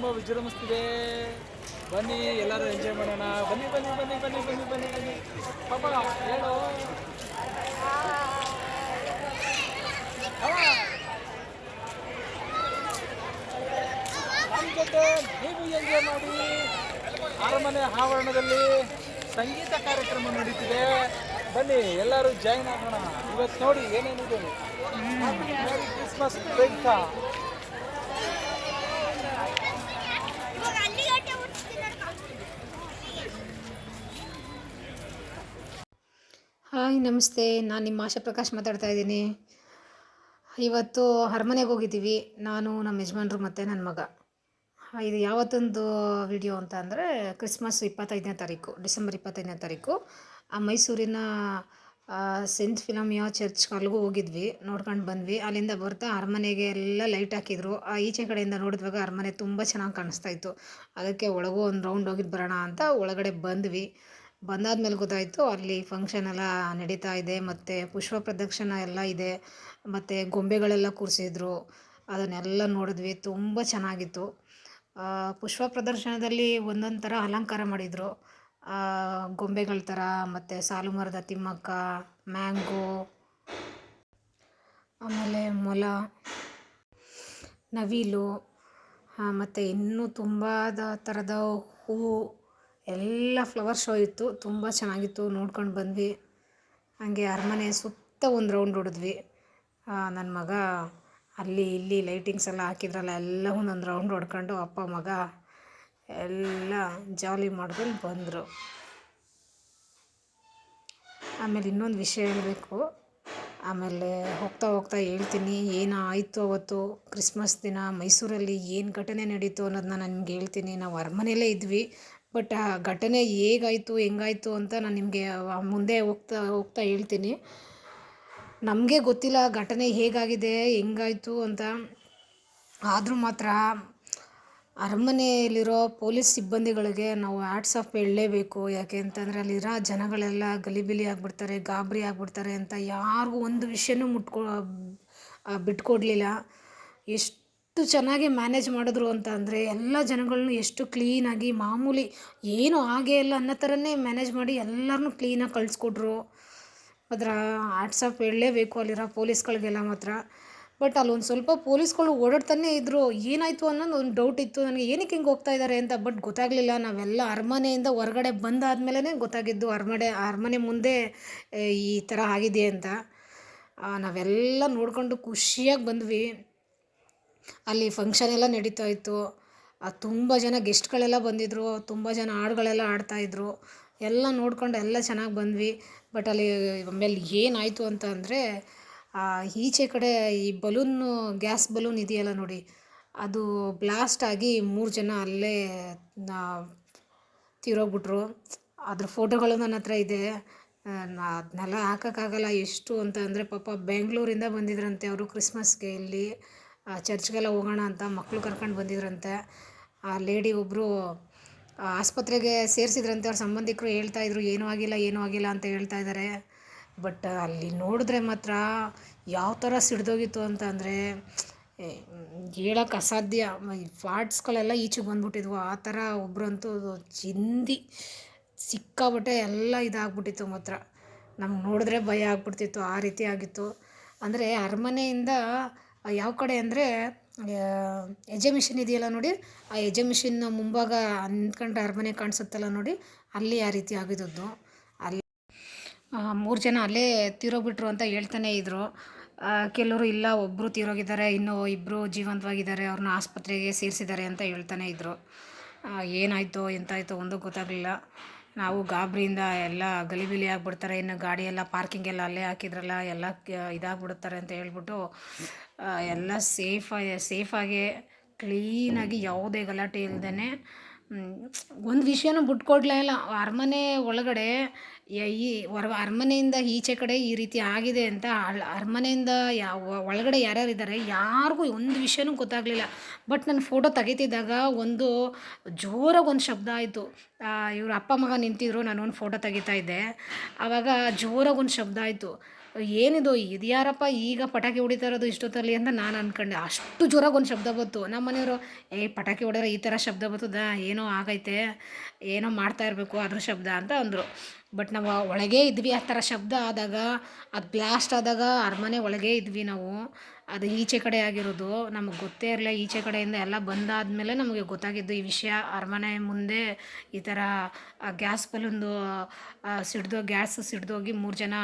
ತುಂಬ ವಿಜೃಂಭಿಸ್ತಿದೆ. ಬನ್ನಿ, ಎಲ್ಲರೂ ಎಂಜಾಯ್ ಮಾಡೋಣ. ಬನ್ನಿ ಬನ್ನಿ ಬನ್ನಿ ಬನ್ನಿ ಬನ್ನಿ ಬನ್ನಿ ಬನ್ನಿ. ಪಾಪ, ಹೇಳು. ನೀವು ಎಂಜಾಯ್ ಮಾಡಿ. ಅರಮನೆ ಆವರಣದಲ್ಲಿ ಸಂಗೀತ ಕಾರ್ಯಕ್ರಮ ನಡೀತಿದೆ. ಬನ್ನಿ, ಎಲ್ಲರೂ ಜಾಯಿನ್ ಆಗೋಣ. ಇವತ್ತು ನೋಡಿ ಏನೇನಿದೆ. ಕ್ರಿಸ್ಮಸ್ ಬ್ರೇಕ್ ಇವಾಗ ಅಲ್ಲಿ ಗಂಟೆ ಹುಟ್ಟಿಸ್ತೀನಿ ಹಾಯ್, ನಮಸ್ತೆ. ನಾನು ನಿಮ್ಮ ಆಶಾ ಪ್ರಕಾಶ್ ಮಾತಾಡ್ತಾ ಇದ್ದೀನಿ. ಇವತ್ತು ಅರಮನೆಗೆ ಹೋಗಿದ್ದೀವಿ. ನಾನು ನಮ್ಮ ಯಜಮಾನ್ರು ಮತ್ತು ನನ್ನ ಮಗ. ಇದು ಯಾವತ್ತೊಂದು ವಿಡಿಯೋ ಅಂತ ಅಂದರೆ ಕ್ರಿಸ್ಮಸ್ ಇಪ್ಪತ್ತೈದನೇ ತಾರೀಕು, ಡಿಸೆಂಬರ್ ಇಪ್ಪತ್ತೈದನೇ ತಾರೀಕು. ಆ ಮೈಸೂರಿನ ಸೆಂಟ್ ಫಿಲಮಿಯಾ ಚರ್ಚ್ ಅಲ್ಲಿಗೂ ಹೋಗಿದ್ವಿ, ನೋಡ್ಕೊಂಡು ಬಂದ್ವಿ. ಅಲ್ಲಿಂದ ಬರ್ತಾ ಅರಮನೆಗೆ ಎಲ್ಲ ಲೈಟ್ ಹಾಕಿದ್ರು. ಆ ಈಚೆ ಕಡೆಯಿಂದ ನೋಡಿದ್ವಾಗ ಅರಮನೆ ತುಂಬ ಚೆನ್ನಾಗಿ ಕಾಣಿಸ್ತಾ ಇತ್ತು. ಅದಕ್ಕೆ ಒಳಗೂ ಒಂದು ರೌಂಡ್ ಹೋಗಿದ್ದು ಬರೋಣ ಅಂತ ಒಳಗಡೆ ಬಂದ್ವಿ. ಬಂದಾದ್ಮೇಲೆ ಗೊತ್ತಾಯಿತು, ಅಲ್ಲಿ ಫಂಕ್ಷನ್ ಎಲ್ಲ ನಡೀತಾ ಇದೆ, ಮತ್ತು ಪುಷ್ಪ ಪ್ರದಕ್ಷಿಣ ಎಲ್ಲ ಇದೆ, ಮತ್ತು ಗೊಂಬೆಗಳೆಲ್ಲ ಕೂರಿಸಿದ್ರು, ಅದನ್ನೆಲ್ಲ ನೋಡಿದ್ವಿ, ತುಂಬ ಚೆನ್ನಾಗಿತ್ತು. ಪುಷ್ಪ ಪ್ರದರ್ಶನದಲ್ಲಿ ಒಂದೊಂದು ಥರ ಅಲಂಕಾರ ಮಾಡಿದರು. ಗೊಂಬೆಗಳ ಥರ ಮತ್ತು ಸಾಲು ಮರದ ತಿಮ್ಮಕ್ಕ, ಮ್ಯಾಂಗೋ, ಆಮೇಲೆ ಮೊಲ, ನವಿಲು ಮತ್ತು ಇನ್ನೂ ತುಂಬ ಥರದ ಹೂವು ಎಲ್ಲ ಫ್ಲವರ್ ಶೋ ಇತ್ತು. ತುಂಬ ಚೆನ್ನಾಗಿತ್ತು. ನೋಡ್ಕೊಂಡು ಬಂದ್ವಿ. ಹಾಗೆ ಅರಮನೆ ಸುತ್ತ ಒಂದು ರೌಂಡ್ ಹೊಡೆದ್ವಿ. ನನ್ನ ಮಗ ಅಲ್ಲಿ ಇಲ್ಲಿ ಲೈಟಿಂಗ್ಸ್ ಎಲ್ಲ ಹಾಕಿದ್ರಲ್ಲ ಎಲ್ಲ ಒಂದೊಂದು ರೌಂಡ್ ಹೊಡ್ಕೊಂಡು ಅಪ್ಪ, ಮಗ ಎಲ್ಲ ಜಾಲಿ ಮಾಡ್ಕೊಂಡು ಬಂದರು. ಆಮೇಲೆ ಇನ್ನೊಂದು ವಿಷಯ ಹೇಳಬೇಕು. ಆಮೇಲೆ ಹೋಗ್ತಾ ಹೋಗ್ತಾ ಹೇಳ್ತೀನಿ, ಏನಾಯಿತು ಅವತ್ತು? ಕ್ರಿಸ್ಮಸ್ ದಿನ ಮೈಸೂರಲ್ಲಿ ಏನು ಘಟನೆ ನಡೀತು ಅನ್ನೋದನ್ನ ನಾನು ಹೇಳ್ತೀನಿ. ನಾವು ಅರಮನೆಯಲ್ಲೇ ಇದ್ವಿ. ಬಟ್ ಆ ಘಟನೆ ಹೇಗಾಯಿತು, ಹೆಂಗಾಯಿತು ಅಂತ ನಾನು ನಿಮಗೆ ಮುಂದೆ ಹೋಗ್ತಾ ಹೋಗ್ತಾ ಹೇಳ್ತೀನಿ. ನಮಗೆ ಗೊತ್ತಿಲ್ಲ ಘಟನೆ ಹೇಗಾಗಿದೆ, ಹೆಂಗಾಯಿತು ಅಂತ. ಆದರೂ ಮಾತ್ರ ಅರಮನೆಯಲ್ಲಿರೋ ಪೊಲೀಸ್ ಸಿಬ್ಬಂದಿಗಳಿಗೆ ನಾವು ಆಟ್ಸ್ ಆಫ್ ಹೇಳಲೇಬೇಕು. ಯಾಕೆ ಅಂತಂದರೆ ಅಲ್ಲಿರೋ ಜನಗಳೆಲ್ಲ ಗಲಿಬಿಲಿ ಆಗಿಬಿಡ್ತಾರೆ, ಗಾಬರಿ ಆಗಿಬಿಡ್ತಾರೆ ಅಂತ ಯಾರಿಗೂ ಒಂದು ವಿಷಯನೂ ಮುಟ್ಕೊ ಬಿಟ್ಕೊಡ್ಲಿಲ್ಲ. ಎಷ್ಟು ಚೆನ್ನಾಗಿ ಮ್ಯಾನೇಜ್ ಮಾಡಿದ್ರು ಅಂತ ಅಂದರೆ ಎಲ್ಲ ಜನಗಳನ್ನೂ ಎಷ್ಟು ಕ್ಲೀನಾಗಿ ಮಾಮೂಲಿ ಏನು ಆಗೇ ಇಲ್ಲ ಅನ್ನೋ ಥರನೇ ಮ್ಯಾನೇಜ್ ಮಾಡಿ ಎಲ್ಲರನ್ನೂ ಕ್ಲೀನಾಗಿ ಕಳಿಸ್ಕೊಟ್ರು. ಅದರ ಆಟ್ಸಪ್ ಹೇಳಲೇಬೇಕು ಅಲ್ಲಿರೋ ಪೊಲೀಸ್ಗಳಿಗೆಲ್ಲ ಮಾತ್ರ. ಬಟ್ ಅಲ್ಲೊಂದು ಸ್ವಲ್ಪ ಪೊಲೀಸ್ಗಳು ಓಡಾಡ್ತಾನೆ ಇದ್ದರು ಏನಾಯಿತು ಅನ್ನೋದು ಒಂದು ಡೌಟ್ ಇತ್ತು. ನನಗೆ ಏನಕ್ಕೆ ಹಿಂಗೆ ಹೋಗ್ತಾ ಇದ್ದಾರೆ ಅಂತ ಬಟ್ ಗೊತ್ತಾಗಲಿಲ್ಲ. ನಾವೆಲ್ಲ ಅರಮನೆಯಿಂದ ಹೊರಗಡೆ ಬಂದಾದಮೇಲೆ ಗೊತ್ತಾಗಿದ್ದು ಅರಮನೆ ಅರಮನೆ ಮುಂದೆ ಈ ಥರ ಆಗಿದೆ ಅಂತ. ನಾವೆಲ್ಲ ನೋಡಿಕೊಂಡು ಖುಷಿಯಾಗಿ ಬಂದ್ವಿ. ಅಲ್ಲಿ ಫಂಕ್ಷನ್ ಎಲ್ಲ ನಡೀತಾ ಇತ್ತು. ತುಂಬ ಜನ ಗೆಸ್ಟ್ಗಳೆಲ್ಲ ಬಂದಿದ್ದರು ತುಂಬ ಜನ ಹಾಡುಗಳೆಲ್ಲ ಆಡ್ತಾಯಿದ್ರು ಎಲ್ಲ ನೋಡ್ಕೊಂಡು ಎಲ್ಲ ಚೆನ್ನಾಗಿ ಬಂದ್ವಿ. ಬಟ್ ಅಲ್ಲಿ ಆಮೇಲೆ ಏನಾಯಿತು ಅಂತ ಅಂದರೆ ಈಚೆ ಕಡೆ ಈ ಬಲೂನು ಗ್ಯಾಸ್ ಬಲೂನ್ ಇದೆಯಲ್ಲ ನೋಡಿ, ಅದು ಬ್ಲಾಸ್ಟ್ ಆಗಿ ಮೂರು ಜನ ಅಲ್ಲೇ ತೀರೋಗ್ಬಿಟ್ರು. ಅದ್ರ ಫೋಟೋಗಳು ನನ್ನ ಹತ್ರ ಇದೆ. ಅದನ್ನೆಲ್ಲ ಹಾಕೋಕ್ಕಾಗಲ್ಲ. ಎಷ್ಟು ಅಂತ ಅಂದರೆ ಪಾಪ ಬೆಂಗಳೂರಿಂದ ಬಂದಿದ್ರಂತೆ ಅವರು ಕ್ರಿಸ್ಮಸ್ಗೆ ಇಲ್ಲಿ. ಚರ್ಚ್ಗೆಲ್ಲ ಹೋಗೋಣ ಅಂತ ಮಕ್ಕಳು ಕರ್ಕೊಂಡು ಬಂದಿದ್ರಂತೆ. ಆ ಲೇಡಿ ಒಬ್ಬರು ಆಸ್ಪತ್ರೆಗೆ ಸೇರಿಸಿದ್ರಂತೆ. ಅವ್ರ ಸಂಬಂಧಿಕರು ಹೇಳ್ತಾ ಇದ್ರು, ಏನೂ ಆಗಿಲ್ಲ ಏನೂ ಆಗಿಲ್ಲ ಅಂತ ಹೇಳ್ತಾ ಇದ್ದಾರೆ ಬಟ್ ಅಲ್ಲಿ ನೋಡಿದ್ರೆ ಮಾತ್ರ ಯಾವ ಥರ ಸಿಡ್ದೋಗಿತ್ತು ಅಂತ ಅಂದರೆ ಹೇಳೋಕ್ಕೆ ಅಸಾಧ್ಯ. ಫಾಟ್ಸ್ಗಳೆಲ್ಲ ಈಚೆಗೆ ಬಂದ್ಬಿಟ್ಟಿದ್ವು. ಆ ಥರ ಒಬ್ಬರಂತೂ ಚಿಂದಿ ಸಿಕ್ಕಾಬಟ್ಟೆ ಎಲ್ಲ ಇದಾಗ್ಬಿಟ್ಟಿತ್ತು ಮಾತ್ರ. ನಮ್ಗೆ ನೋಡಿದ್ರೆ ಭಯ ಆಗ್ಬಿಡ್ತಿತ್ತು, ಆ ರೀತಿ ಆಗಿತ್ತು. ಅಂದರೆ ಅರಮನೆಯಿಂದ ಯಾವ ಕಡೆ ಅಂದರೆ ಎಜಮಿಷನ್ ಇದೆಯಲ್ಲ ನೋಡಿ, ಆ ಎಜಮಿಷನ್ನ ಮುಂಭಾಗ ಅಂದ್ಕೊಂಡ್ರೆ ಅರಮನೆ ಕಾಣಿಸುತ್ತಲ್ಲ ನೋಡಿ, ಅಲ್ಲಿ ಆ ರೀತಿ ಆಗಿದ್ದದ್ದು. ಅಲ್ಲಿ ಮೂರು ಜನ ಅಲ್ಲೇ ತೀರೋಗ್ಬಿಟ್ರು ಅಂತ ಹೇಳ್ತಾನೆ ಇದ್ದರು ಕೆಲವರು ಇಲ್ಲ ಒಬ್ಬರು ತೀರೋಗಿದ್ದಾರೆ, ಇನ್ನೂ ಇಬ್ಬರು ಜೀವಂತವಾಗಿದ್ದಾರೆ ಅವ್ರನ್ನ ಆಸ್ಪತ್ರೆಗೆ ಸೇರಿಸಿದ್ದಾರೆ ಅಂತ ಹೇಳ್ತಾನೆ ಇದ್ದರು ಏನಾಯಿತು, ಎಂತಾಯಿತು ಒಂದು ಗೊತ್ತಾಗಲಿಲ್ಲ. ನಾವು ಗಾಬರಿಯಿಂದ ಎಲ್ಲ ಗಲಿಬಿಲಿ ಆಗಿಬಿಡ್ತಾರೆ. ಇನ್ನು ಗಾಡಿ ಎಲ್ಲ ಪಾರ್ಕಿಂಗ್ ಎಲ್ಲ ಅಲ್ಲೇ ಹಾಕಿದ್ರಲ್ಲ, ಎಲ್ಲ ಇದಾಗ್ಬಿಡ್ತಾರೆ ಅಂತ ಹೇಳ್ಬಿಟ್ಟು ಎಲ್ಲ ಸೇಫಾಗಿ ಸೇಫಾಗಿ ಕ್ಲೀನಾಗಿ ಯಾವುದೇ ಗಲಾಟೆ ಇಲ್ದೇ ಒಂದು ವಿಷಯನೂ ಬಿಟ್ಕೊಡ್ಲೇ ಇಲ್ಲ. ಅರಮನೆ ಒಳಗಡೆ ಈ ಹೊರ ಅರಮನೆಯಿಂದ ಈಚೆ ಕಡೆ ಈ ರೀತಿ ಆಗಿದೆ ಅಂತ ಅಲ್ಲಿ ಅರಮನೆಯಿಂದ ಯಾವ ಒಳಗಡೆ ಯಾರ್ಯಾರು ಇದ್ದಾರೆ ಯಾರಿಗೂ ಒಂದು ವಿಷಯನೂ ಗೊತ್ತಾಗಲಿಲ್ಲ. ಬಟ್ ನಾನು ಫೋಟೋ ತೆಗಿತಿದ್ದಾಗ ಒಂದು ಜೋರಾಗಿ ಒಂದು ಶಬ್ದ ಆಯಿತು. ಇವರು ಅಪ್ಪ ಮಗ ನಿಂತಿದ್ರು ನಾನು ಒಂದು ಫೋಟೋ ತೆಗಿತಾ ಇದ್ದೆ. ಆವಾಗ ಜೋರಾಗಿ ಒಂದು ಶಬ್ದ ಆಯಿತು. ಏನಿದು ಇದು ಯಾರಪ್ಪ ಈಗ ಪಟಾಕಿ ಹೊಡಿತಾ ಇರೋದು ಇಷ್ಟೊತ್ತಲ್ಲಿ ಅಂತ ನಾನು ಅಂದ್ಕೊಂಡೆ ಅಷ್ಟು ಜೋರಾಗಿ ಒಂದು ಶಬ್ದ ಬಂತು. ನಮ್ಮ ಮನೆಯವರು ಏ ಪಟಾಕಿ ಹೊಡೆದ್ರೆ ಈ ಥರ ಶಬ್ದ ಬರ್ತದ? ಏನೋ ಆಗೈತೆ? ಏನೋ ಮಾಡ್ತಾ ಇರಬೇಕು ಅದ್ರ ಶಬ್ದ ಅಂತ ಅಂದರು. ಬಟ್ ನಾವು ಒಳಗೆ ಇದ್ವಿ ಆ ಥರ ಶಬ್ದ ಆದಾಗ, ಅದು ಬ್ಲಾಸ್ಟ್ ಆದಾಗ ಅರಮನೆ ಒಳಗೆ ಇದ್ವಿ ನಾವು. ಅದು ಈಚೆ ಕಡೆ ಆಗಿರೋದು, ನಮಗೆ ಗೊತ್ತೇ ಇರಲಿಲ್ಲ. ಈಚೆ ಕಡೆಯಿಂದ ಎಲ್ಲ ಬಂದಾದಮೇಲೆ ನಮಗೆ ಗೊತ್ತಾಗಿದ್ದು ಈ ವಿಷಯ. ಅರಮನೆ ಮುಂದೆ ಈ ಥರ ಗ್ಯಾಸ್ ಬಲೊಂದು ಸಿಡ್ದು, ಗ್ಯಾಸ್ ಸಿಡ್ದೋಗಿ ಮೂರು ಜನ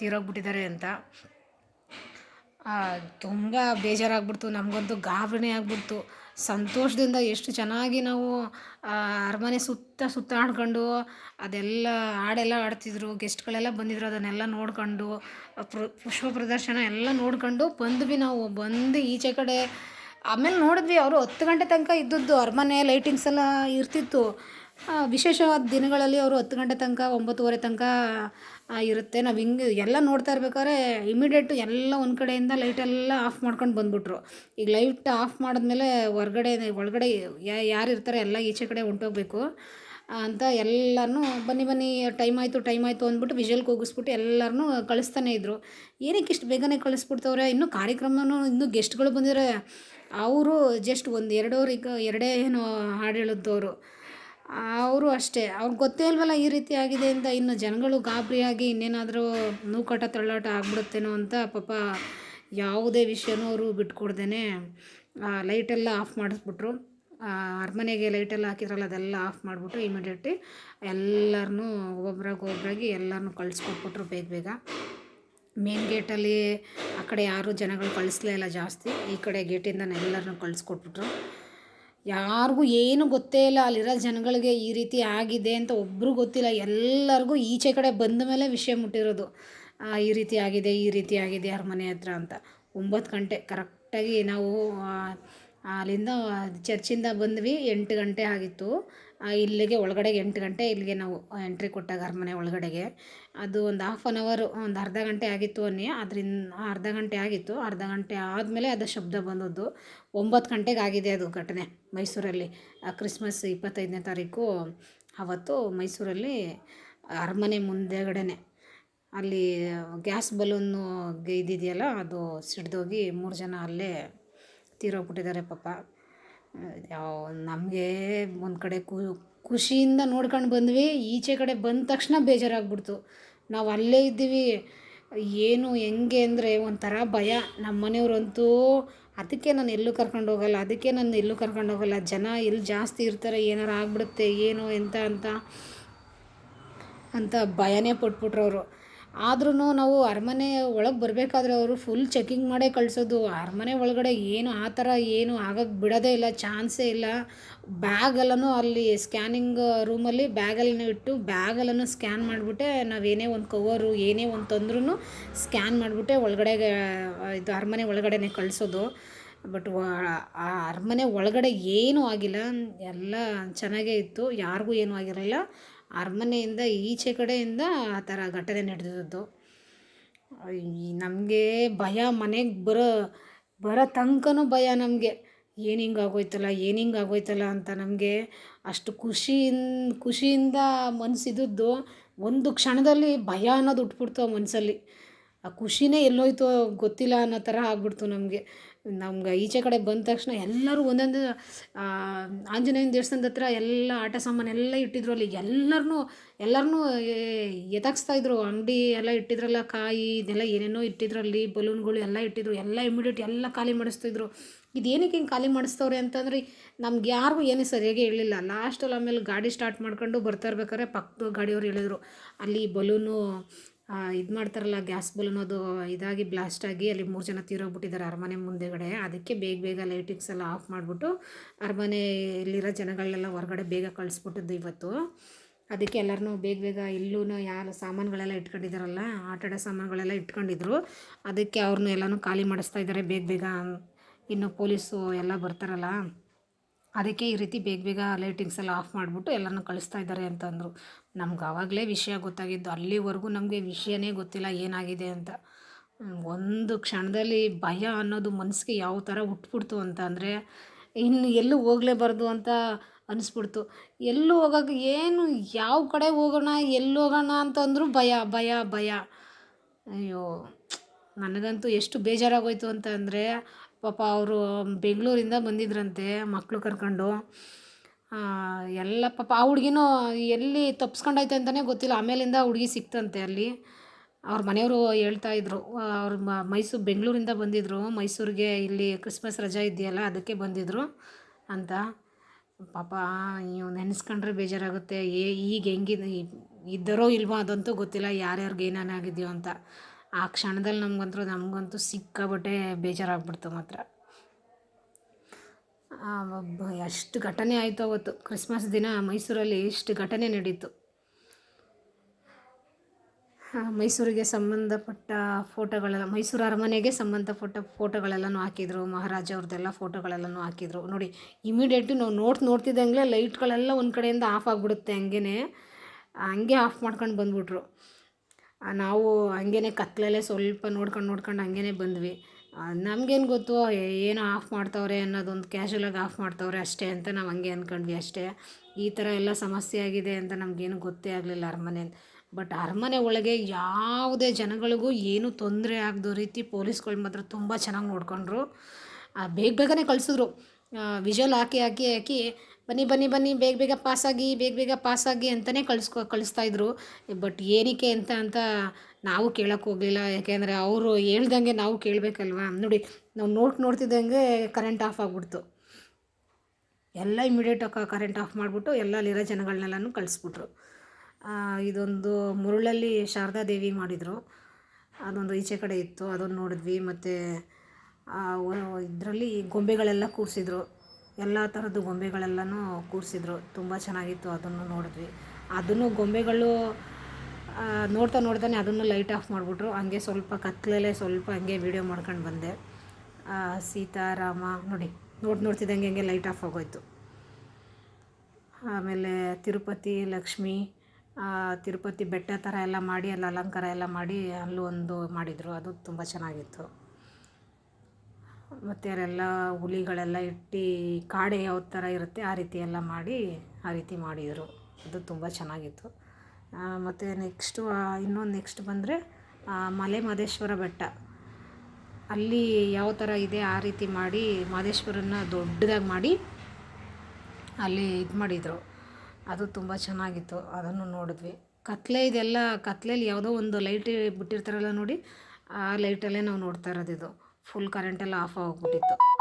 ತೀರೋಗ್ಬಿಟ್ಟಿದ್ದಾರೆ ಅಂತ. ತುಂಬ ಬೇಜಾರಾಗ್ಬಿಡ್ತು. ನಮಗಂತೂ ಗಾಬರಿನೇ ಆಗ್ಬಿಡ್ತು. ಸಂತೋಷದಿಂದ ಎಷ್ಟು ಚೆನ್ನಾಗಿ ನಾವು ಅರಮನೆ ಸುತ್ತ ಸುತ್ತಾಡ್ಕೊಂಡು ಅದೆಲ್ಲ ಹಾಡೆಲ್ಲ ಆಡ್ತಿದ್ರು, ಗೆಸ್ಟ್ಗಳೆಲ್ಲ ಬಂದಿದ್ರು, ಅದನ್ನೆಲ್ಲ ನೋಡ್ಕೊಂಡು ಪುಷ್ಪ ಪ್ರದರ್ಶನ ಎಲ್ಲ ನೋಡ್ಕೊಂಡು ಬಂದ್ವಿ ನಾವು. ಬಂದು ಈಚೆ ಕಡೆ ಆಮೇಲೆ ನೋಡಿದ್ವಿ, ಅವರು ಹತ್ತು ಗಂಟೆ ತನಕ ಇದ್ದದ್ದು ಅರಮನೆ ಲೈಟಿಂಗ್ಸ್ ಎಲ್ಲ ಇರ್ತಿತ್ತು. ವಿಶೇಷವಾದ ದಿನಗಳಲ್ಲಿ ಅವರು ಹತ್ತು ಗಂಟೆ ತನಕ, ಒಂಬತ್ತುವರೆ ತನಕ ಇರುತ್ತೆ. ನಾವು ಹಿಂಗೆ ಎಲ್ಲ ನೋಡ್ತಾ ಇರ್ಬೇಕಾದ್ರೆ ಇಮಿಡಿಯೇಟ್ ಎಲ್ಲ ಒಂದು ಕಡೆಯಿಂದ ಲೈಟೆಲ್ಲ ಆಫ್ ಮಾಡ್ಕೊಂಡು ಬಂದ್ಬಿಟ್ರು. ಈಗ ಲೈಟ್ ಆಫ್ ಮಾಡಿದ್ಮೇಲೆ ಹೊರ್ಗಡೆ, ಒಳಗಡೆ ಯಾರು ಇರ್ತಾರೆ ಎಲ್ಲ ಈಚೆ ಕಡೆ ಹೊಂಟೋಗ್ಬೇಕು. ಅಂತ ಎಲ್ಲರೂ ಬನ್ನಿ ಬನ್ನಿ ಟೈಮ್ ಆಯಿತು ಟೈಮ್ ಆಯಿತು ಅಂದ್ಬಿಟ್ಟು ವಿಜುವಲ್ ಕೂಗಿಸ್ಬಿಟ್ಟು ಎಲ್ಲರನ್ನೂ ಕಳಿಸ್ತಾನೆ ಇದ್ದರು ಏನಕ್ಕೆ ಇಷ್ಟು ಬೇಗನೆ ಕಳಿಸ್ಬಿಡ್ತವ್ರೆ? ಇನ್ನೂ ಕಾರ್ಯಕ್ರಮನೂ ಇನ್ನೂ ಗೆಸ್ಟ್ಗಳು ಬಂದಿದ್ರೆ, ಅವರು ಜಸ್ಟ್ ಒಂದು ಎರಡೂವರೆಗೆ ಎರಡೇ ಏನೋ ಹಾಡು ಹೇಳಿದ್ದವರು ಅವರು ಅಷ್ಟೇ. ಅವ್ರಿಗೆ ಗೊತ್ತೇ ಇಲ್ವಲ್ಲ ಈ ರೀತಿ ಆಗಿದೆ ಅಂತ. ಇನ್ನು ಜನಗಳು ಗಾಬರಿಯಾಗಿ ಇನ್ನೇನಾದರೂ ನೂಕಾಟ ತಳ್ಳಾಟ ಆಗ್ಬಿಡುತ್ತೇನೋ ಅಂತ ಪಾಪ ಯಾವುದೇ ವಿಷಯನೂ ಅವರು ಬಿಟ್ಕೊಡ್ದೇ ಲೈಟೆಲ್ಲ ಆಫ್ ಮಾಡಿಸ್ಬಿಟ್ರು. ಅರಮನೆಗೆ ಲೈಟೆಲ್ಲ ಹಾಕಿದ್ರಲ್ಲ, ಅದೆಲ್ಲ ಆಫ್ ಮಾಡಿಬಿಟ್ಟು ಇಮಿಡಿಯೇಟ್ಲಿ ಎಲ್ಲರನ್ನೂ ಒಬ್ಬೊಬ್ರಾಗಿ ಒಬ್ಬರಾಗಿ ಎಲ್ಲರನ್ನೂ ಕಳಿಸ್ಕೊಟ್ಬಿಟ್ರು ಬೇಗ ಬೇಗ. ಮೇನ್ ಗೇಟಲ್ಲಿ ಆ ಕಡೆ ಯಾರೂ ಜನಗಳು ಕಳಿಸ್ಲೇ ಇಲ್ಲ ಜಾಸ್ತಿ. ಈ ಕಡೆ ಗೇಟಿಂದ ಎಲ್ಲರನ್ನೂ ಕಳಿಸ್ಕೊಟ್ಬಿಟ್ರು. ಯಾರಿಗೂ ಏನು ಗೊತ್ತೇ ಇಲ್ಲ, ಅಲ್ಲಿರೋ ಜನಗಳಿಗೆ ಈ ರೀತಿ ಆಗಿದೆ ಅಂತ ಒಬ್ಬರು ಗೊತ್ತಿಲ್ಲ. ಎಲ್ಲರಿಗೂ ಈಚೆ ಕಡೆ ಬಂದ ಮೇಲೆ ವಿಷಯ ಮುಟ್ಟಿರೋದು ಈ ರೀತಿ ಆಗಿದೆ, ಈ ರೀತಿ ಆಗಿದೆ ಅರಮನೆ ಹತ್ರ ಅಂತ. ಒಂಬತ್ತು ಗಂಟೆ ಕರೆಕ್ಟಾಗಿ ನಾವು ಅಲ್ಲಿಂದ ಚರ್ಚಿಂದ ಬಂದ್ವಿ, ಎಂಟು ಗಂಟೆ ಆಗಿತ್ತು. ಇಲ್ಲಿಗೆ ಒಳಗಡೆಗೆ ಎಂಟು ಗಂಟೆ ಇಲ್ಲಿಗೆ ನಾವು ಎಂಟ್ರಿ ಕೊಟ್ಟಾಗ ಅರಮನೆ ಒಳಗಡೆಗೆ. ಅದು ಒಂದು ಹಾಫ್ ಆನ್ ಅವರು ಒಂದು ಅರ್ಧ ಗಂಟೆ ಆಗಿತ್ತು ಅನ್ನಿ. ಅದರಿಂದ ಅರ್ಧ ಗಂಟೆ ಆಗಿತ್ತು. ಅರ್ಧ ಗಂಟೆ ಆದಮೇಲೆ ಅದು ಶಬ್ದ ಬಂದದ್ದು. ಒಂಬತ್ತು ಗಂಟೆಗೆ ಆಗಿದೆ ಅದು ಘಟನೆ ಮೈಸೂರಲ್ಲಿ. ಕ್ರಿಸ್ಮಸ್ ಇಪ್ಪತ್ತೈದನೇ ತಾರೀಕು ಅವತ್ತು ಮೈಸೂರಲ್ಲಿ ಅರಮನೆ ಮುಂದೆಗಡೆನೆ. ಅಲ್ಲಿ ಗ್ಯಾಸ್ ಬಲೂನು ಇದಿದೆಯಲ್ಲ, ಅದು ಸಿಡ್ದೋಗಿ ಮೂರು ಜನ ಅಲ್ಲೇ ತೀರೋಗ್ಬಿಟ್ಟಿದ್ದಾರೆ ಪಾಪ. ಯಾವ, ನಮಗೆ ಒಂದು ಕಡೆ ಖುಷಿಯಿಂದ ನೋಡ್ಕೊಂಡು ಬಂದ್ವಿ, ಈಚೆ ಕಡೆ ಬಂದ ತಕ್ಷಣ ಬೇಜಾರಾಗ್ಬಿಡ್ತು. ನಾವು ಅಲ್ಲೇ ಇದ್ದೀವಿ, ಏನು, ಹೆಂಗೆ ಅಂದರೆ ಒಂಥರ ಭಯ. ನಮ್ಮ ಮನೆಯವರಂತೂ ಅದಕ್ಕೆ ನಾನು ಎಲ್ಲೂ ಕರ್ಕೊಂಡು ಹೋಗಲ್ಲ, ಅದಕ್ಕೆ ನಾನು ಎಲ್ಲೂ ಕರ್ಕೊಂಡು ಹೋಗಲ್ಲ. ಜನ ಎಲ್ಲಿ ಜಾಸ್ತಿ ಇರ್ತಾರೆ, ಏನಾರು ಆಗ್ಬಿಡುತ್ತೆ, ಏನು, ಎಂತ, ಅಂತ ಅಂತ ಭಯನೇ ಪಟ್ಬಿಟ್ರು ಅವರು ಆದ್ರೂ ನಾವು ಅರಮನೆ ಒಳಗೆ ಬರಬೇಕಾದ್ರೆ ಅವರು ಫುಲ್ ಚೆಕಿಂಗ್ ಮಾಡೇ ಕಳಿಸೋದು. ಅರಮನೆ ಒಳಗಡೆ ಏನು ಆ ಥರ ಏನು ಆಗಕ್ಕೆ ಬಿಡೋದೇ ಇಲ್ಲ, ಚಾನ್ಸೇ ಇಲ್ಲ. ಬ್ಯಾಗಲ್ಲೂ ಅಲ್ಲಿ ಸ್ಕ್ಯಾನಿಂಗ್ ರೂಮಲ್ಲಿ ಬ್ಯಾಗಲ್ಲೂ ಇಟ್ಟು ಬ್ಯಾಗಲ್ಲೂ ಸ್ಕ್ಯಾನ್ ಮಾಡಿಬಿಟ್ಟೆ. ನಾವೇನೇ ಒಂದು ಕವರು ಏನೇ ಒಂದು ತಂದ್ರೂ ಸ್ಕ್ಯಾನ್ ಮಾಡಿಬಿಟ್ಟೆ ಒಳಗಡೆ, ಇದು ಅರಮನೆ ಒಳಗಡೆ ಕಳಿಸೋದು. ಬಟ್ ಆ ಅರಮನೆ ಒಳಗಡೆ ಏನೂ ಆಗಿಲ್ಲ. ಎಲ್ಲ ಚೆನ್ನಾಗೇ ಇತ್ತು. ಯಾರಿಗೂ ಏನೂ ಆಗಿರಲಿಲ್ಲ. ಅರಮನೆಯಿಂದ ಈಚೆ ಕಡೆಯಿಂದ ಆ ಥರ ಘಟನೆ ನಡೆದಿದ್ದು. ನಮಗೆ ಭಯ, ಮನೆಗೆ ಬರೋ ಬರೋ ತನಕನೂ ಭಯ ನಮಗೆ. ಏನು ಹಿಂಗೆ ಆಗೋಯ್ತಲ್ಲ, ಏನು ಹಿಂಗೆ ಆಗೋಯ್ತಲ್ಲ ಅಂತ ನಮಗೆ ಅಷ್ಟು ಖುಷಿಯಿಂದ ಖುಷಿಯಿಂದ ಮನಸ್ಸಿದ್ದದ್ದು ಒಂದು ಕ್ಷಣದಲ್ಲಿ ಭಯ ಅನ್ನೋದು ಉಟ್ಬಿಡ್ತು ಆ ಮನಸ್ಸಲ್ಲಿ ಆ ಖುಷಿನೇ ಎಲ್ಲೋಯ್ತೋ ಗೊತ್ತಿಲ್ಲ ಅನ್ನೋ ಥರ ಆಗ್ಬಿಡ್ತು ನಮಗೆ. ನಮ್ಗೆ ಈಚೆ ಕಡೆ ಬಂದ ತಕ್ಷಣ ಎಲ್ಲರೂ ಒಂದೊಂದು ಆಂಜನೇಯನ ದೇವಸ್ಥಾನದ ಹತ್ರ ಎಲ್ಲ ಆಟ ಸಾಮಾನು ಎಲ್ಲ ಇಟ್ಟಿದ್ರು ಅಲ್ಲಿ. ಎಲ್ಲರನ್ನೂ ಎಲ್ಲರನ್ನೂ ಎತಾಕ್ಸ್ತಾ ಇದ್ರು. ಅಂಗಡಿ ಎಲ್ಲ ಇಟ್ಟಿದ್ರಲ್ಲ, ಕಾಯಿ, ಇದೆಲ್ಲ ಏನೇನೋ ಇಟ್ಟಿದ್ರು ಅಲ್ಲಿ, ಬಲೂನ್ಗಳು ಎಲ್ಲ ಇಟ್ಟಿದ್ರು. ಎಲ್ಲ ಇಮಿಡಿಯೇಟ್ ಎಲ್ಲ ಖಾಲಿ ಮಾಡಿಸ್ತಿದ್ರು ಏನಕ್ಕೆ ಹಿಂಗೆ ಖಾಲಿ ಮಾಡಿಸ್ತವ್ರೆ ಅಂತಂದ್ರೆ, ನಮ್ಗೆ ಯಾರಿಗೂ ಏನೂ ಸರಿಯಾಗಿ ಹೇಳಿಲ್ಲ ಲಾಸ್ಟಲ್ಲಿ ಆಮೇಲೆ ಗಾಡಿ ಸ್ಟಾರ್ಟ್ ಮಾಡ್ಕೊಂಡು ಬರ್ತಾ ಇರ್ಬೇಕಾದ್ರೆ ಪಕ್ಕದ ಗಾಡಿಯವ್ರು ಹೇಳಿದ್ರು. ಅಲ್ಲಿ ಬಲೂನು ಇದು ಮಾಡ್ತಾರಲ್ಲ, ಗ್ಯಾಸ್ ಬಲ್ ಅನ್ನೋದು ಇದಾಗಿ ಬ್ಲಾಸ್ಟ್ ಆಗಿ ಅಲ್ಲಿ ಮೂರು ಜನ ತೀರೋಗ್ಬಿಟ್ಟಿದ್ದಾರೆ ಅರಮನೆ ಮುಂದೆಗಡೆ. ಅದಕ್ಕೆ ಬೇಗ ಬೇಗ ಲೈಟಿಂಗ್ಸ್ ಎಲ್ಲ ಆಫ್ ಮಾಡಿಬಿಟ್ಟು ಅರಮನೆಯಲ್ಲಿರೋ ಜನಗಳನ್ನೆಲ್ಲ ಹೊರಗಡೆ ಬೇಗ ಕಳಿಸ್ಬಿಟ್ಟಿದ್ದು ಇವತ್ತು. ಅದಕ್ಕೆ ಎಲ್ಲರೂ ಬೇಗ ಬೇಗ ಇಲ್ಲೂ ಯಾರು ಸಾಮಾನುಗಳೆಲ್ಲ ಇಟ್ಕೊಂಡಿದ್ದಾರಲ್ಲ ಆಟಾಡೋ ಸಾಮಾನುಗಳೆಲ್ಲ ಇಟ್ಕೊಂಡಿದ್ರು. ಅದಕ್ಕೆ ಅವ್ರನ್ನೂ ಎಲ್ಲನೂ ಖಾಲಿ ಮಾಡಿಸ್ತಾ ಇದ್ದಾರೆ ಬೇಗ ಬೇಗ. ಇನ್ನು ಪೊಲೀಸು ಎಲ್ಲ ಬರ್ತಾರಲ್ಲ ಅದಕ್ಕೆ ಈ ರೀತಿ ಬೇಗ ಬೇಗ ಲೈಟಿಂಗ್ಸ್ ಎಲ್ಲ ಆಫ್ ಮಾಡಿಬಿಟ್ಟು ಎಲ್ಲರನ್ನೂ ಕಳಿಸ್ತಾ ಇದ್ದಾರೆ ಅಂತಂದರು. ನಮ್ಗೆ ಆವಾಗಲೇ ವಿಷಯ ಗೊತ್ತಾಗಿದ್ದು, ಅಲ್ಲಿವರೆಗೂ ನಮಗೆ ವಿಷಯನೇ ಗೊತ್ತಿಲ್ಲ ಏನಾಗಿದೆ ಅಂತ. ಒಂದು ಕ್ಷಣದಲ್ಲಿ ಭಯ ಅನ್ನೋದು ಮನಸ್ಸಿಗೆ ಯಾವ ಥರ ಹುಟ್ಬಿಡ್ತು ಅಂತ ಅಂದರೆ, ಇನ್ನು ಎಲ್ಲೂ ಹೋಗಲೇಬಾರ್ದು ಅಂತ ಅನಿಸ್ಬಿಡ್ತು. ಎಲ್ಲೂ ಹೋಗೋಕೆ ಏನು, ಯಾವ ಕಡೆ ಹೋಗೋಣ, ಎಲ್ಲಿ ಹೋಗೋಣ ಅಂತಂದ್ರೂ ಭಯ ಭಯ ಭಯ. ಅಯ್ಯೋ, ನನಗಂತೂ ಎಷ್ಟು ಬೇಜಾರಾಗೋಯ್ತು ಅಂತ ಅಂದರೆ ಪಾಪ ಅವರು ಬೆಂಗಳೂರಿಂದ ಬಂದಿದ್ರಂತೆ ಮಕ್ಕಳು ಕರ್ಕೊಂಡು. ಎಲ್ಲ ಪಾಪ ಆ ಹುಡ್ಗಿನೂ ಎಲ್ಲಿ ತಪ್ಸ್ಕೊಂಡೈತೆ ಅಂತಲೇ ಗೊತ್ತಿಲ್ಲ. ಆಮೇಲಿಂದ ಹುಡುಗಿ ಸಿಕ್ತಂತೆ ಅಲ್ಲಿ. ಅವ್ರ ಮನೆಯವರು ಹೇಳ್ತಾ ಇದ್ರು. ಅವ್ರು ಮೈಸೂರು ಬೆಂಗಳೂರಿಂದ ಬಂದಿದ್ರು. ಮೈಸೂರಿಗೆ ಇಲ್ಲಿ ಕ್ರಿಸ್ಮಸ್ ರಜಾ ಇದೆಯಲ್ಲ, ಅದಕ್ಕೆ ಬಂದಿದ್ದರು ಅಂತ. ಪಾಪ ನೀವು ನೆನೆಸ್ಕೊಂಡ್ರೆ ಬೇಜಾರಾಗುತ್ತೆ. ಏ, ಈಗ ಹೆಂಗಿದೆ ಇದ್ದಾರೋ ಇಲ್ವೋ ಅದಂತೂ ಗೊತ್ತಿಲ್ಲ. ಯಾರ್ಯಾರಿಗೆ ಏನೇನಾಗಿದೆಯೋ ಅಂತ. ಆ ಕ್ಷಣದಲ್ಲಿ ನಮಗಂತೂ ನಮಗಂತೂ ಸಿಕ್ಕಾಬಿಟ್ಟೆ ಬೇಜಾರಾಗ್ಬಿಡ್ತು ಮಾತ್ರ. ಎಷ್ಟು ಘಟನೆ ಆಯಿತು ಅವತ್ತು. ಕ್ರಿಸ್ಮಸ್ ದಿನ ಮೈಸೂರಲ್ಲಿ ಎಷ್ಟು ಘಟನೆ ನಡೀತು. ಮೈಸೂರಿಗೆ ಸಂಬಂಧಪಟ್ಟ ಫೋಟೋಗಳೆಲ್ಲ, ಮೈಸೂರು ಅರಮನೆಗೆ ಸಂಬಂಧಪಟ್ಟ ಫೋಟೋಗಳೆಲ್ಲನೂ ಹಾಕಿದ್ರು. ಮಹಾರಾಜ ಅವ್ರದ್ದೆಲ್ಲ ಫೋಟೋಗಳೆಲ್ಲನೂ ಹಾಕಿದ್ರು. ನೋಡಿ ಇಮಿಡಿಯೇಟು ನಾವು ನೋಟ್ ನೋಡ್ತಿದ್ದಂಗೆ ಲೈಟ್ಗಳೆಲ್ಲ ಒಂದು ಕಡೆಯಿಂದ ಆಫ್ ಆಗಿಬಿಡುತ್ತೆ ಹಂಗೇ ಹಂಗೆ ಆಫ್ ಮಾಡ್ಕೊಂಡು ಬಂದ್ಬಿಟ್ರು. ನಾವು ಹಂಗೇ ಕತ್ಲಲ್ಲೇ ಸ್ವಲ್ಪ ನೋಡ್ಕೊಂಡು ನೋಡ್ಕೊಂಡು ಹಂಗೇ ಬಂದ್ವಿ. ನಮಗೇನು ಗೊತ್ತು ಏನೋ ಆಫ್ ಮಾಡ್ತವ್ರೆ ಅನ್ನೋದೊಂದು ಕ್ಯಾಶುವಲಾಗಿ ಆಫ್ ಮಾಡ್ತವ್ರೆ ಅಷ್ಟೇ ಅಂತ ನಾವು ಹಂಗೆ ಅಂದ್ಕೊಂಡ್ವಿ ಅಷ್ಟೇ. ಈ ಥರ ಎಲ್ಲ ಸಮಸ್ಯೆ ಆಗಿದೆ ಅಂತ ನಮಗೇನು ಗೊತ್ತೇ ಆಗಲಿಲ್ಲ ಅರಮನೆ ಬಟ್ ಅರಮನೆ ಒಳಗೆ ಯಾವುದೇ ಜನಗಳಿಗೂ ಏನೂ ತೊಂದರೆ ಆಗದೋ ರೀತಿ ಪೊಲೀಸ್ಗಳು ಮಾತ್ರ ತುಂಬ ಚೆನ್ನಾಗಿ ನೋಡಿಕೊಂಡ್ರು. ಬೇಗ ಬೇಗನೆ ಕಳಿಸಿದ್ರು. ವಿಜುವಲ್ ಹಾಕಿ ಹಾಕಿ ಹಾಕಿ ಬನ್ನಿ ಬನ್ನಿ ಬನ್ನಿ, ಬೇಗ ಬೇಗ ಪಾಸಾಗಿ ಬೇಗ ಬೇಗ ಪಾಸಾಗಿ ಅಂತಲೇ ಕಳಿಸ್ಕೊ, ಕಳಿಸ್ತಾ ಇದ್ರು. ಬಟ್ ಏನಕ್ಕೆ ಅಂತ ಅಂತ ನಾವು ಕೇಳೋಕ್ಕೆ ಹೋಗಲಿಲ್ಲ. ಯಾಕೆಂದರೆ ಅವರು ಹೇಳ್ದಂಗೆ ನಾವು ಕೇಳಬೇಕಲ್ವಾ? ನೋಡಿ, ನಾವು ನೋಟ್ ನೋಡ್ತಿದ್ದಂಗೆ ಕರೆಂಟ್ ಆಫ್ ಆಗಿಬಿಡ್ತು. ಎಲ್ಲ ಇಮಿಡಿಯೇಟ್ ಕರೆಂಟ್ ಆಫ್ ಮಾಡಿಬಿಟ್ಟು ಎಲ್ಲ ಅಲ್ಲಿರೋ ಜನಗಳನ್ನೆಲ್ಲನೂ ಕಳಿಸ್ಬಿಟ್ರು. ಇದೊಂದು ಮುರುಳಲ್ಲಿ ಶಾರದಾ ದೇವಿ ಮಾಡಿದರು. ಅದೊಂದು ಈಚೆ ಕಡೆ ಇತ್ತು. ಅದೊಂದು ನೋಡಿದ್ವಿ. ಮತ್ತು ಇದರಲ್ಲಿ ಗೊಂಬೆಗಳೆಲ್ಲ ಕೂರಿಸಿದ್ರು. ಎಲ್ಲ ಥರದ್ದು ಗೊಂಬೆಗಳೆಲ್ಲನೂ ಕೂರಿಸಿದ್ರು. ತುಂಬ ಚೆನ್ನಾಗಿತ್ತು ಅದನ್ನು ನೋಡಿದ್ವಿ. ಅದನ್ನು ಗೊಂಬೆಗಳು ನೋಡ್ತಾ ನೋಡ್ತಾನೆ ಅದನ್ನು ಲೈಟ್ ಆಫ್ ಮಾಡಿಬಿಟ್ರು. ಹಂಗೆ ಸ್ವಲ್ಪ ಕತ್ಲಲ್ಲೇ ಸ್ವಲ್ಪ ಹಂಗೆ ವೀಡಿಯೋ ಮಾಡ್ಕೊಂಡು ಬಂದೆ. ಸೀತಾರಾಮ ನೋಡಿ ನೋಡಿ ನೋಡ್ತಿದ್ದಂಗೆ ಹಂಗೆ ಲೈಟ್ ಆಫ್ ಆಗೋಯ್ತು. ಆಮೇಲೆ ತಿರುಪತಿ, ಲಕ್ಷ್ಮಿ ತಿರುಪತಿ ಬೆಟ್ಟ ಥರ ಎಲ್ಲ ಮಾಡಿ, ಅಲ್ಲಿ ಅಲಂಕಾರ ಎಲ್ಲ ಮಾಡಿ ಅಲ್ಲೂ ಒಂದು ಮಾಡಿದರು. ಅದು ತುಂಬ ಚೆನ್ನಾಗಿತ್ತು. ಮತ್ತು ಅವರೆಲ್ಲ ಹುಲಿಗಳೆಲ್ಲ ಇಟ್ಟು ಕಾಡೆ ಯಾವ ಥರ ಇರುತ್ತೆ ಆ ರೀತಿ ಎಲ್ಲ ಮಾಡಿ ಆ ರೀತಿ ಮಾಡಿದರು. ಅದು ತುಂಬ ಚೆನ್ನಾಗಿತ್ತು. ಮತ್ತು ನೆಕ್ಸ್ಟು ಇನ್ನೊಂದು ನೆಕ್ಸ್ಟ್ ಬಂದರೆ ಮಲೆ ಮಹದೇಶ್ವರ ಬೆಟ್ಟ. ಅಲ್ಲಿ ಯಾವ ಥರ ಇದೆ ಆ ರೀತಿ ಮಾಡಿ ಮಹದೇಶ್ವರನ ದೊಡ್ಡದಾಗಿ ಮಾಡಿ ಅಲ್ಲಿ ಇದು ಮಾಡಿದರು. ಅದು ತುಂಬ ಚೆನ್ನಾಗಿತ್ತು. ಅದನ್ನು ನೋಡಿದ್ವಿ. ಕತ್ಲೆ ಇದೆಲ್ಲ ಕತ್ಲೆಯಲ್ಲಿ ಯಾವುದೋ ಒಂದು ಲೈಟ್ ಬಿಟ್ಟಿರ್ತಾರಲ್ಲ ನೋಡಿ, ಆ ಲೈಟಲ್ಲೇ ನಾವು ನೋಡ್ತಾ ಇರೋದು ಇದು. ಫುಲ್ ಕರೆಂಟೆಲ್ಲ ಆಫ್ ಆಗಿಬಿಟ್ಟಿತ್ತು.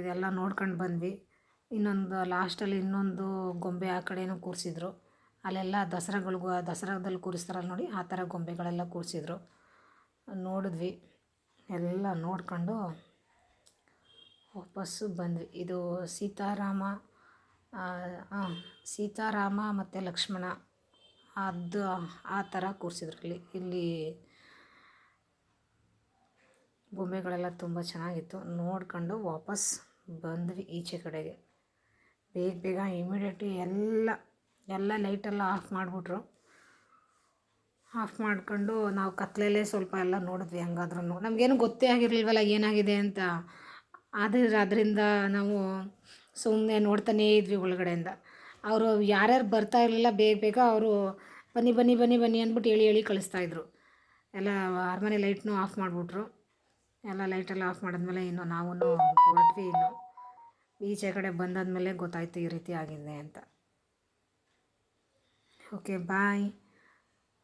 ಇದೆಲ್ಲ ನೋಡ್ಕೊಂಡು ಬಂದ್ವಿ. ಇನ್ನೊಂದು ಲಾಸ್ಟಲ್ಲಿ ಇನ್ನೊಂದು ಗೊಂಬೆ ಆ ಕಡೆನೂ ಕೂರಿಸಿದ್ರು. ಅಲ್ಲೆಲ್ಲ ದಸರಾಗಳಿಗೂ ದಸರಾದಲ್ಲಿ ಕೂರಿಸ್ತಾರಲ್ಲ ನೋಡಿ ಆ ಥರ ಗೊಂಬೆಗಳೆಲ್ಲ ಕೂರಿಸಿದ್ರು. ನೋಡಿದ್ವಿ. ಎಲ್ಲ ನೋಡ್ಕೊಂಡು ವಾಪಸ್ಸು ಬಂದ್ವಿ. ಇದು ಸೀತಾರಾಮ ಆ, ಆ, ಸೀತಾರಾಮ ಮತ್ತು ಲಕ್ಷ್ಮಣ. ಅದು ಆ ಥರ ಕೂರಿಸಿದ್ರು ಇಲ್ಲಿ ಇಲ್ಲಿ ಗೊಂಬೆಗಳೆಲ್ಲ ತುಂಬ ಚೆನ್ನಾಗಿತ್ತು. ನೋಡ್ಕೊಂಡು ವಾಪಸ್ ಬಂದ್ವಿ ಈಚೆ ಕಡೆಗೆ. ಬೇಗ ಬೇಗ ಇಮಿಡಿಯೇಟ್ಲಿ ಎಲ್ಲ ಎಲ್ಲ ಲೈಟೆಲ್ಲ ಆಫ್ ಮಾಡಿಬಿಟ್ರು. ಆಫ್ ಮಾಡ್ಕೊಂಡು ನಾವು ಕತ್ಲೆಯಲ್ಲೇ ಸ್ವಲ್ಪ ಎಲ್ಲ ನೋಡಿದ್ವಿ ಹಂಗಾದ್ರೂ ನಮಗೇನು ಗೊತ್ತೇ ಆಗಿರಲಿಲ್ವಲ್ಲ ಏನಾಗಿದೆ ಅಂತ. ಆದರೆ ಅದರಿಂದ ನಾವು ಸುಮ್ಮನೆ ನೋಡ್ತಾನೇ ಇದ್ವಿ ಒಳಗಡೆಯಿಂದ. ಅವರು ಯಾರ್ಯಾರು ಬರ್ತಾ ಇರಲಿಲ್ಲ ಬೇಗ ಬೇಗ ಅವರು ಬನ್ನಿ ಬನ್ನಿ ಬನ್ನಿ ಬನ್ನಿ ಅಂದ್ಬಿಟ್ಟು ಹೇಳಿ ಹೇಳಿ ಕಳಿಸ್ತಾಯಿದ್ರು ಎಲ್ಲ ಅರಮನೆ ಲೈಟ್ನೂ ಆಫ್ ಮಾಡಿಬಿಟ್ರು. ಎಲ್ಲ ಲೈಟೆಲ್ಲ ಆಫ್ ಮಾಡಿದ್ಮೇಲೆ ಇನ್ನು ನಾವು ಹೊರಟ್ವಿ ಇನ್ನು. ಈಚೆ ಕಡೆ ಬಂದಾದಮೇಲೆ ಗೊತ್ತಾಯ್ತು ಈ ರೀತಿ ಆಗಿದೆ ಅಂತ. ಓಕೆ ಬಾಯ್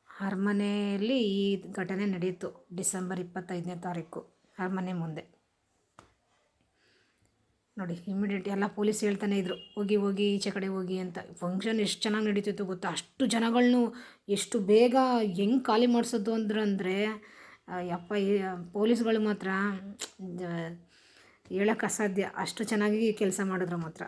ಅರಮನೆಯಲ್ಲಿ ಈ ಘಟನೆ ನಡೆಯಿತು ಡಿಸೆಂಬರ್ ಇಪ್ಪತ್ತೈದನೇ ತಾರೀಕು, ಅರಮನೆ ಮುಂದೆ. ನೋಡಿ ಇಮಿಡಿಯೇಟ್ ಎಲ್ಲ ಪೊಲೀಸ್ ಹೇಳ್ತಾನೆ ಇದ್ರು, ಹೋಗಿ ಹೋಗಿ, ಈಚೆ ಕಡೆ ಹೋಗಿ ಅಂತ. ಫಂಕ್ಷನ್ ಎಷ್ಟು ಚೆನ್ನಾಗಿ ನಡೀತಿತ್ತು ಗೊತ್ತಾ? ಅಷ್ಟು ಜನಗಳನ್ನೂ ಎಷ್ಟು ಬೇಗ ಹೆಂಗೆ ಖಾಲಿ ಮಾಡಿಸೋದು ಅಂದ್ರೆ ಅಂದರೆ ಯಪ್ಪ ಪೊಲೀಸ್ಗಳು ಮಾತ್ರ ಹೇಳಕ್ಕೆ ಅಸಾಧ್ಯ. ಅಷ್ಟು ಚೆನ್ನಾಗಿ ಕೆಲಸ ಮಾಡಿದ್ರು ಮಾತ್ರ.